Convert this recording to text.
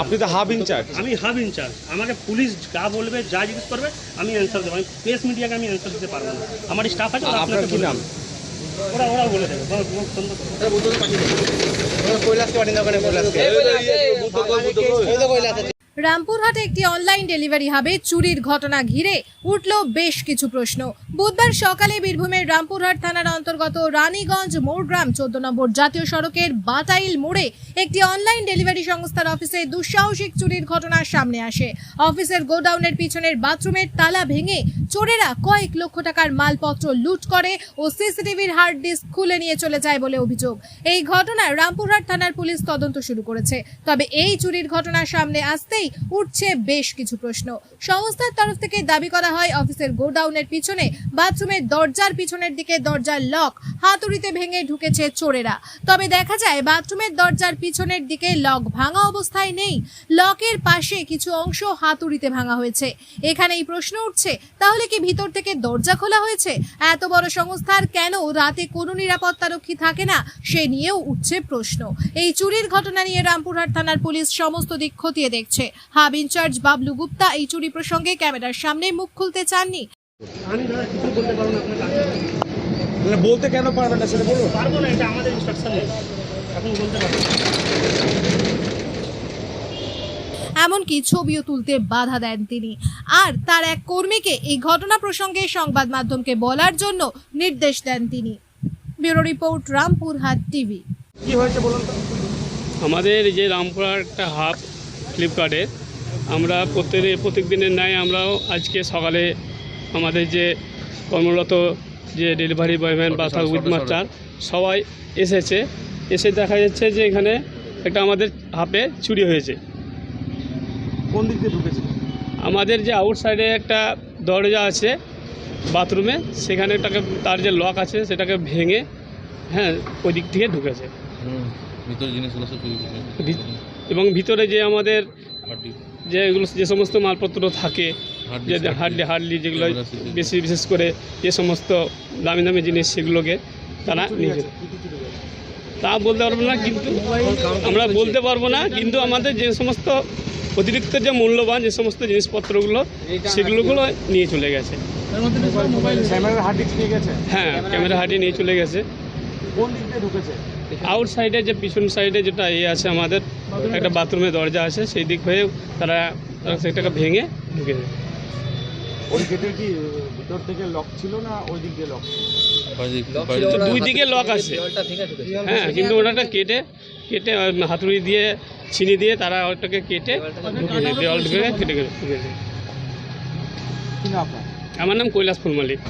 আপনি তো hub in charge আমি হাব ইনচার্জ আমাকে পুলিশ যা বলবে যা জিজ্ঞেস করবে আমি অ্যান্সার দেবো। আমি প্রেস মিডিয়াকে আমি অ্যান্সার দিতে পারব না। আমার স্টাফ আছে আপনাকে কি নাম? ওরা ওরা বলে দেবে। করো। রামপুরহাটে একটি অনলাইন ডেলিভারি হাবে চুরির ঘটনা ঘিরে উঠল বেশ কিছু প্রশ্ন। বুধবার সকালে বীরভূমের রামপুরহাট থানার অন্তর্গত রানীগঞ্জ মোড়গ্রাম চোদ্দ নম্বর জাতীয় সড়কের বাটাইল মোড়ে একটি অনলাইন ডেলিভারি সংস্থার অফিসে দুঃসাহসিক চুরির ঘটনা সামনে আসে। অফিসের গোডাউনের পিছনের বাথরুমের তালা ভেঙে চোরেরা কয়েক লক্ষ টাকার মালপত্র লুট করে ও সিসিটিভির হার্ড ডিস্ক খুলে নিয়ে চলে যায় বলে অভিযোগ। এই ঘটনায় রামপুরহাট থানার পুলিশ তদন্ত শুরু করেছে। তবে এই চুরির ঘটনা সামনে আসতেই উঠছে বেশ কিছু প্রশ্ন। সংস্থার তরফ থেকে দাবি করা হয়, অফিসের গোডাউনের পিছনে বাথরুমের দরজার পিছনের দিকে দরজার লক হাতুড়িতে ভেঙে ঢুকেছে চোরেরা। তবে দেখা যায়, বাথরুমের দরজার পিছনের দিকে লক ভাঙা অবস্থায় নেই। লকের পাশে কিছু অংশ হাতুড়িতে ভাঙা হয়েছে। এখানেই প্রশ্ন উঠছে, তাহলে কি ভিতর থেকে দরজা খোলা হয়েছে? এত বড় সংস্থার কেন রাতে কোনো নিরাপত্তারক্ষী থাকে না? সে নিয়েও উঠছে প্রশ্ন। এই চুরির ঘটনা নিয়ে রামপুরহাট থানার পুলিশ সমস্ত দিক খতিয়ে দেখছে। হাব ইনচার্জ বাবলু গুপ্তা এই চুরি প্রসঙ্গে ক্যামেরার সামনে মুখ খুলতে চাননি। আমি দাদা কিছু বলতে পারব না আপনাকে। মানে বলতে কেন পারবেন না সেটা বলুন। পারব না এটা আমাদের ইনস্ট্রাকশন নেই। এখন বলতে পারব। এমনকি ছবিও তুলতে বাধা দেন তিনি। আর তার এক কর্মীকে এই ঘটনা প্রসঙ্গে সংবাদ মাধ্যমকে বলার জন্য নির্দেশ দেন তিনি। Bureau report Rampurhat TV. কি হয়েছে বলুন তো? আমাদের যে রামপুরার একটা হাব ফ্লিপকার্টের আমরা প্রত্যেক প্রত্যেক দিনের ন্যায় আমরাও আজকে সকালে আমাদের যে কর্মরত যে ডেলিভারি বয়ম্যান বা উইথ মাস্টার সবাই এসেছে। এসে দেখা যাচ্ছে যে এখানে একটা আমাদের হাপে চুরি হয়েছে। কোন দিক দিয়ে ঢুকেছে? আমাদের যে আউটসাইডে একটা দরজা আছে বাথরুমে সেখানে টাকে তার যে লক আছে সেটাকে ভেঙে হ্যাঁ ওই দিক থেকে ঢুকেছে। হুম ভিতরে জিনিসগুলো সব চুরি এবং ভিতরে যে আমাদের যে এগুলো যে সমস্ত মালপত্র থাকে যে হার্ডলি হার্ডলি যেগুলো বেশি বিশেষ করে যে সমস্ত দামি দামি জিনিস সেগুলোকে তারা নিয়ে? তা বলতে পারব না কিন্তু আমরা বলতে পারব না কিন্তু আমাদের যে সমস্ত অতিরিক্ত যে মূল্যবান যে সমস্ত জিনিসপত্রগুলো সেগুলোগুলো নিয়ে চলে গেছে। ক্যামেরার হার্ড ডিস্ক নিয়ে গেছে? হ্যাঁ ক্যামেরা হাটি নিয়ে চলে গেছে। কোন দিক দিয়ে ঢুকেছে? আউট সাইডে যে পিছন সাইডে যেটা ইয়ে আছে আমাদের একটা বাথরুমের দরজা আছে সেই দিক হয়ে তারা তারা সেটাকে ভেঙে ঢুকেছে। ওই গেটের কি ভিতর থেকে লক ছিল না ওই দিক দিয়ে লক দুই দিকে লক আছে। হ্যাঁ কিন্তু ওটা কেটে কেটে হাতুড়ি দিয়ে চিনি দিয়ে তারা ওটাকে কেটে দেওয়াল ঢুকে কেটে আপনার? আমার নাম কৈলাস ফুলমালিক